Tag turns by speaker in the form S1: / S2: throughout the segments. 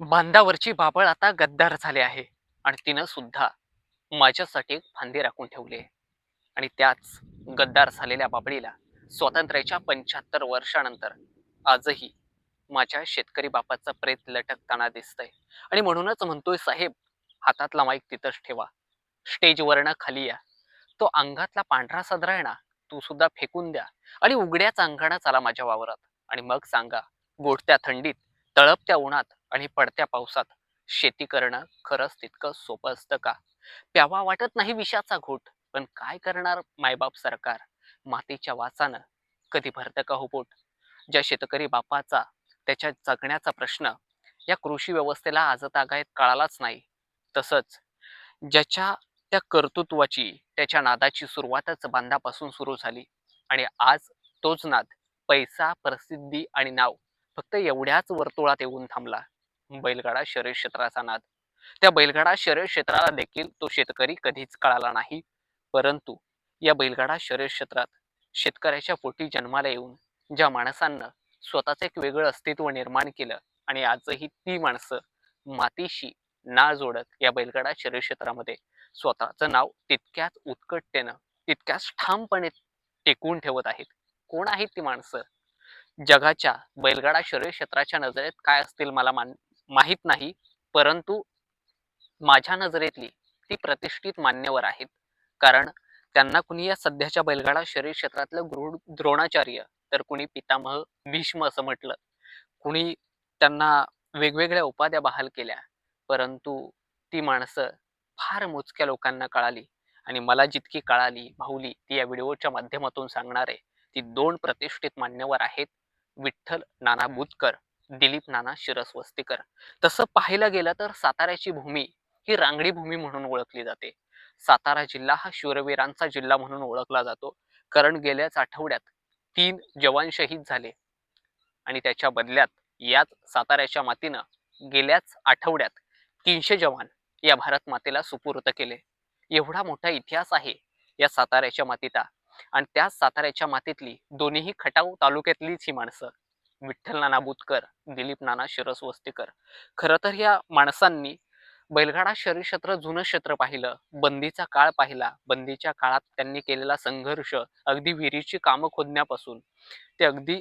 S1: बांधावरची बाबळ आता गद्दार झाले आहे. आणि तिनं सुद्धा माझ्यासाठी एक फांदी राखून ठेवले आणि त्याच गद्दार झालेल्या बाबळीला स्वातंत्र्याच्या पंच्याहत्तर वर्षानंतर आजही माझ्या शेतकरी बापाचा प्रेत लटकताना दिसतंय. आणि म्हणूनच म्हणतोय साहेब हातातला माईक तिथंच ठेवा. स्टेजवरनं खाली या. तो अंगातला पांढरा सदरा आहे ना तू सुद्धा फेकून द्या. आणि उघड्याच अंगणात चाला माझ्या वावरात. आणि मग सांगा गोठत्या थंडीत तळपत्या उन्हात आणि पडत्या पावसात. शेती करणं खरंच तितकं सोपं असतं का? प्यावा वाटत नाही विषाचा घोट. पण काय करणार मायबाप सरकार? मातीच्या वासानं कधी भरतं का हो पोट ज्या शेतकरी बापाचा त्याच्या जगण्याचा प्रश्न या कृषी व्यवस्थेला आजतागायत कळालाच नाही. तसंच ज्याच्या त्या कर्तृत्वाची त्याच्या नादाची सुरुवातच बांधापासून सुरू झाली. आणि आज तोच नाद पैसा प्रसिद्धी आणि नाव फक्त एवढ्याच वर्तुळात येऊन थांबला बैलगाडा शरीर क्षेत्राचा नाद. त्या बैलगाडा शरीर क्षेत्राला देखील तो शेतकरी कधीच कळाला नाही. परंतु या बैलगाडा शरीर क्षेत्रात शेतकऱ्याच्या पोटी जन्माला येऊन ज्या माणसांना स्वतःचं एक वेगळं अस्तित्व निर्माण केलं आणि आजही ती माणसं मातीशी ना जोडत या बैलगाडा शरीर क्षेत्रामध्ये स्वतःचं नाव तितक्याच उत्कटतेनं तितक्याच ठामपणे टेकवून ठेवत आहेत. कोण आहेत ती माणसं? जगाच्या बैलगाडा शरीर क्षेत्राच्या नजरेत काय असतील मला मान माहीत नाही. परंतु माझ्या नजरेतली ती प्रतिष्ठित मान्यवर आहेत. कारण त्यांना कुणी या सध्याच्या बैलगाडा शरीर क्षेत्रातलं गृह द्रोणाचार्य तर कुणी पितामह भीष्म असं म्हटलं. कुणी त्यांना वेगवेगळ्या उपाध्या बहाल केल्या. परंतु ती माणसं फार मोजक्या लोकांना कळाली आणि मला जितकी कळाली भाऊली ती या व्हिडिओच्या माध्यमातून सांगणार आहे ती दोन प्रतिष्ठित मान्यवर आहेत. विठ्ठल नाना बुतकर दिलीप नाना शिरस्वस्तीकर. तसं पाहायला गेलं तर साताऱ्याची भूमी ही रांगडी भूमी म्हणून ओळखली जाते. सातारा जिल्हा हा शूरवीरांचा जिल्हा म्हणून ओळखला जातो. कारण गेल्याच आठवड्यात तीन जवान शहीद झाले. आणि त्याच्या बदल्यात याच साताऱ्याच्या मातीनं गेल्याच आठवड्यात तीनशे जवान या भारत मातेला सुपूर्त केले. एवढा मोठा इतिहास आहे या साताऱ्याच्या मातीचा. आणि त्याच साताऱ्याच्या मातीतली दोन्हीही खटाव तालुक्यातलीच ही माणसं. विठ्ठल नाना बुतकर दिलीप नाना शिरस्वस्तीकर खरं तर या माणसांनी बैलगाडा शरीर क्षेत्र जुनं क्षेत्र पाहिलं बंदीचा काळ पाहिला. बंदीच्या काळात त्यांनी केलेला संघर्ष अगदी विहिरीची कामं खोदण्यापासून ते अगदी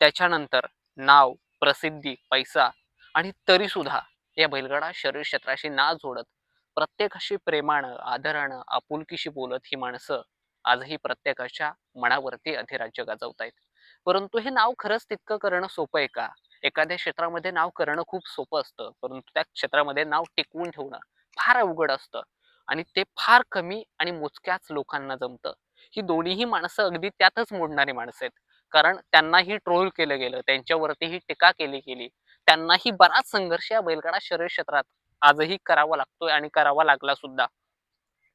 S1: त्याच्यानंतर नाव प्रसिद्धी पैसा आणि तरी सुद्धा या बैलगाडा शरीर क्षेत्राशी ना जोडत प्रत्येकाशी प्रेमानं आदरानं आपुलकीशी बोलत ही माणसं आजही प्रत्येकाच्या मनावरती अधिराज्य गाजवतायत. परंतु हे नाव खरंच तितकं करणं सोपं आहे का? एखाद्या क्षेत्रामध्ये नाव करणं खूप सोपं असतं परंतु त्या क्षेत्रामध्ये नाव टिकवून ठेवणं फार अवघड असतं आणि ते फार कमी आणि मोजक्याच लोकांना जमतं. ही दोन्हीही माणसं अगदी त्यातच मोडणारी माणसं आहेत. कारण त्यांनाही ट्रोल केलं गेलं त्यांच्यावरतीही टीका केली गेली त्यांनाही बराच संघर्ष या बैलगाडा शरीर क्षेत्रात आजही करावा लागतोय आणि करावा लागला सुद्धा.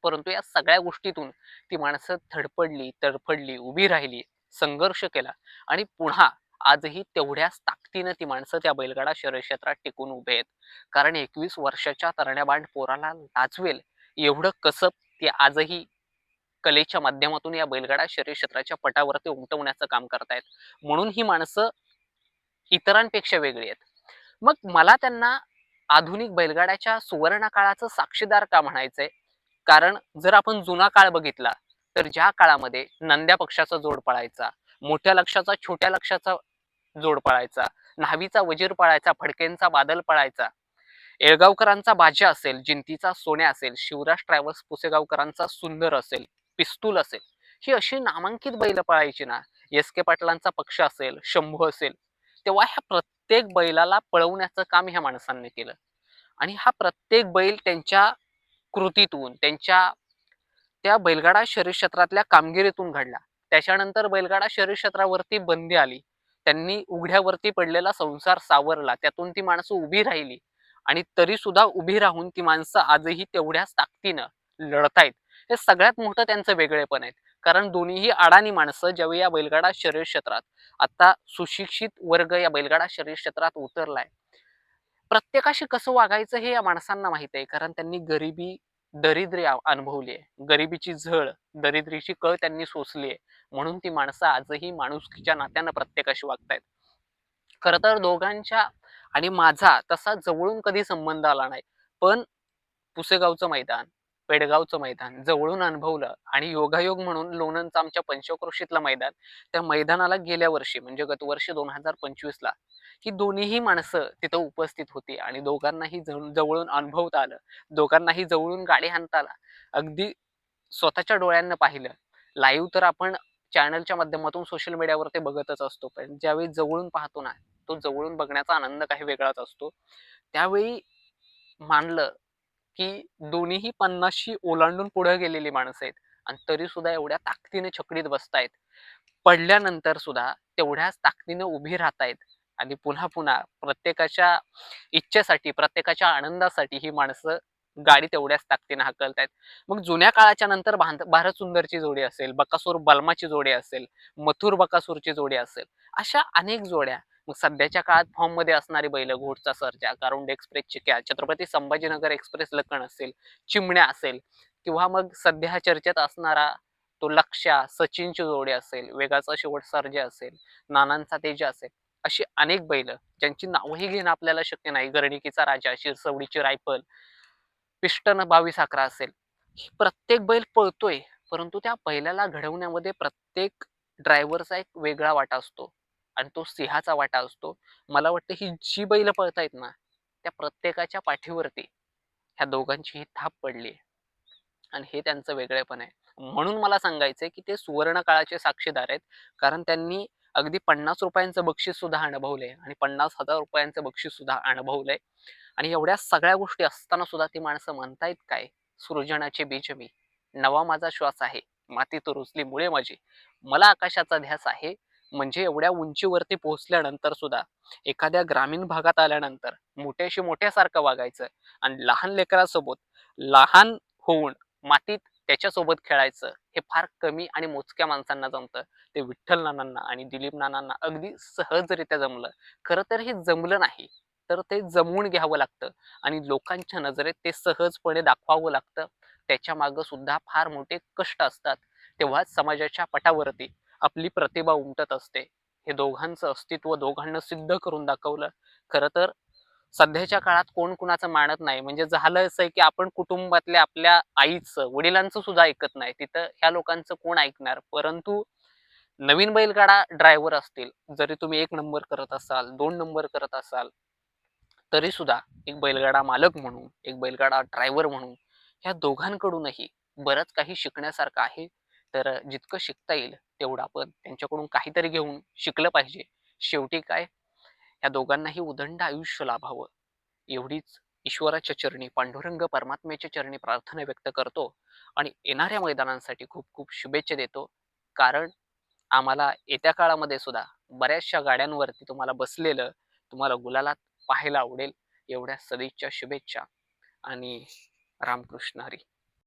S1: परंतु या सगळ्या गोष्टीतून ती माणसं धडपडली तडफडली उभी राहिली संघर्ष केला आणि पुन्हा आजही तेवढ्याच ताकदीनं ती माणसं त्या बैलगाडा शरीर क्षेत्रात टिकून उभे आहेत. कारण एकवीस वर्षाच्या तरण्याबांड पोराला लाजवेल एवढं कसब ती आजही कलेच्या माध्यमातून या बैलगाडा शरीरक्षेत्राच्या पटावर पटावरती उमटवण्याचं काम करतायत. म्हणून ही माणसं इतरांपेक्षा वेगळी आहेत. मग मला त्यांना आधुनिक बैलगाड्याच्या सुवर्ण काळाचं साक्षीदार का म्हणायचंय? कारण जर आपण जुना काळ बघितला तर ज्या काळामध्ये नंद्या पक्षाचा जोड पळायचा मोठ्या लक्षाचा छोट्या लक्षाचा जोड पळायचा न्हावीचा वजीर पळायचा फडकेंचा बादल पळायचा येळगावकरांचा बाजा असेल जिंतीचा सोन्या असेल शिवराज ट्रॅव्हल्स पुसेगावकरांचा सुंदर असेल पिस्तूल असेल ही अशी नामांकित बैल पळायची ना एस के पाटलांचा पक्ष असेल शंभू असेल तेव्हा ह्या प्रत्येक बैलाला पळवण्याचं काम ह्या माणसांनी केलं. आणि हा प्रत्येक बैल त्यांच्या कृतीतून त्यांच्या त्या बैलगाडा शरीर क्षेत्रातल्या कामगिरीतून घडला. त्याच्यानंतर बैलगाडा शरीर क्षेत्रावरती बंदी आली. त्यांनी उघड्यावरती पडलेला संसार सावरला. त्यातून ती माणसं उभी राहिली. आणि तरी सुद्धा उभी राहून ती माणसं आजही तेवढ्याच ताकदीनं लढतायत. हे सगळ्यात मोठं त्यांचं वेगळेपण आहे. कारण दोन्हीही अडाणी माणसं ज्यावेळी या बैलगाडा शरीर क्षेत्रात आता सुशिक्षित वर्ग या बैलगाडा शरीर क्षेत्रात उतरलाय. प्रत्येकाशी कसं वागायचं हे या माणसांना माहीत आहे. कारण त्यांनी गरिबी दरिद्री अनुभवली आहे. गरिबीची झळ दरिद्रीची कळ त्यांनी सोसली आहे. म्हणून ती माणसं आजही माणुसकीच्या नात्यानं प्रत्येकाशी वागतायत. खर तर दोघांच्या आणि माझा तसा जवळून कधी संबंध आला नाही. पण पुसेगावचं मैदान पेडगावचं मैदान जवळून अनुभवलं आणि योगायोग म्हणून लोणंदचं आमच्या पंचक्रोशीतलं मैदान त्या मैदानाला गेल्या वर्षी म्हणजे गतवर्षी दोन हजार पंचवीस ला ही दोन्हीही माणसं तिथं उपस्थित होती आणि दोघांनाही जवळ- जवळून अनुभवता आलं. दोघांनाही जवळून गाडी हाणता आला. अगदी स्वतःच्या डोळ्यांना पाहिलं. लाईव्ह तर आपण चॅनलच्या माध्यमातून सोशल मीडियावर ते बघतच असतो पण ज्यावेळी जवळून पाहतो ना तो जवळून बघण्याचा आनंद काही वेगळाच असतो. त्यावेळी मानलं की दोन्हीही पन्नासशी ओलांडून पुढे गेलेली माणसं आहेत. आणि तरी सुद्धा एवढ्या ताकदीने छकडीत बसतायत. पडल्यानंतर सुद्धा तेवढ्याच ताकदीने उभी राहतायत. आणि पुन्हा पुन्हा प्रत्येकाच्या इच्छेसाठी प्रत्येकाच्या आनंदासाठी ही माणसं गाडी तेवढ्याच ताकदीने हाकलतायत. मग जुन्या काळाच्या नंतर भारत सुंदरची जोडी असेल बकासूर बलमाची जोडी असेल मथुर बकासूरची जोडी असेल अशा अनेक जोड्या मग सध्याच्या काळात फॉर्ममध्ये असणारी बैल घोडचा सर्जा गारुंड एक्सप्रेस चिक्या छत्रपती संभाजीनगर एक्सप्रेस लखन असेल चिमण्या असेल किंवा मग सध्या चर्चेत असणारा तो लक्ष्या सचिनची जोडी असेल वेगाचा शेवट सर्जा असेल नानांचा तेजा असेल अशी अनेक बैल ज्यांची नावही घेणं आपल्याला शक्य नाही. गरणिकीचा राजा शिरसवडीची रायफल पिष्टन बावीस अकरा असेल. ही प्रत्येक बैल पळतोय परंतु त्या बैलाला घडवण्यामध्ये प्रत्येक ड्रायव्हरचा एक वेगळा वाटा असतो. आणि तो सिंहाचा वाटा असतो. मला वाटतं ही जी बैल पळतायत ना त्या प्रत्येकाच्या पाठीवरती ह्या दोघांची ही थाप पडली आणि हे त्यांचं वेगळेपण आहे. म्हणून मला सांगायचंय की ते सुवर्ण काळाचे साक्षीदार आहेत. कारण त्यांनी अगदी पन्नास रुपयांचं बक्षीस सुद्धा अनुभवलंय आणि पन्नास हजार रुपयांचं बक्षीस सुद्धा अनुभवलंय. आणि एवढ्या सगळ्या गोष्टी असताना सुद्धा ती माणसं म्हणतायत काय? सृजनाचे बीज मी. नवा माझा श्वास आहे. मातीत रुजली मुळे माझी. मला आकाशाचा ध्यास आहे. म्हणजे एवढ्या उंचीवरती पोहोचल्यानंतर सुद्धा एखाद्या ग्रामीण भागात आल्यानंतर मोठ्याशी मोठ्यासारखं वागायचं आणि लहान लेकरासोबत लहान होऊन मातीत त्याच्यासोबत खेळायचं हे फार कमी आणि मोजक्या माणसांना जमतं. ते विठ्ठल नानांना आणि दिलीप नानांना अगदी सहजरित्या जमलं. खरं तर हे जमलं नाही तर ते जमवून घ्यावं लागतं आणि लोकांच्या नजरेत ते सहजपणे दाखवावं लागतं. त्याच्या मागं सुद्धा फार मोठे कष्ट असतात. तेव्हाच समाजाच्या पटावरती आपली प्रतिभा उमटत असते. हे दोघांचं अस्तित्व दोघांना सिद्ध करून दाखवलं. खरं तर सध्याच्या काळात कोण कुणाचं मानत नाही. म्हणजे झालं असं आहे की आपण कुटुंबातल्या आपल्या आईचं वडिलांचं सुद्धा ऐकत नाही. तिथं ह्या लोकांचं कोण ऐकणार? परंतु नवीन बैलगाडा ड्रायव्हर असतील. जरी तुम्ही एक नंबर करत असाल दोन नंबर करत असाल तरी सुद्धा एक बैलगाडा मालक म्हणून एक बैलगाडा ड्रायव्हर म्हणून ह्या दोघांकडूनही बरंच काही शिकण्यासारखं आहे. तर जितकं शिकता येईल तेवढं आपण त्यांच्याकडून काहीतरी घेऊन शिकलं पाहिजे. शेवटी काय? या दोघांनाही उदंड आयुष्य लाभावं. एवढीच ईश्वराच्या चरणी पांडुरंग परमात्म्याच्या चरणी प्रार्थना व्यक्त करतो आणि येणाऱ्या मैदानांसाठी खूप खूप शुभेच्छा देतो. कारण आम्हाला येत्या काळामध्ये सुद्धा बऱ्याचशा गाड्यांवरती तुम्हाला बसलेलं तुम्हाला गुलालात पाहायला आवडेल. एवढ्या सदिच्छा शुभेच्छा आणि रामकृष्ण हरी.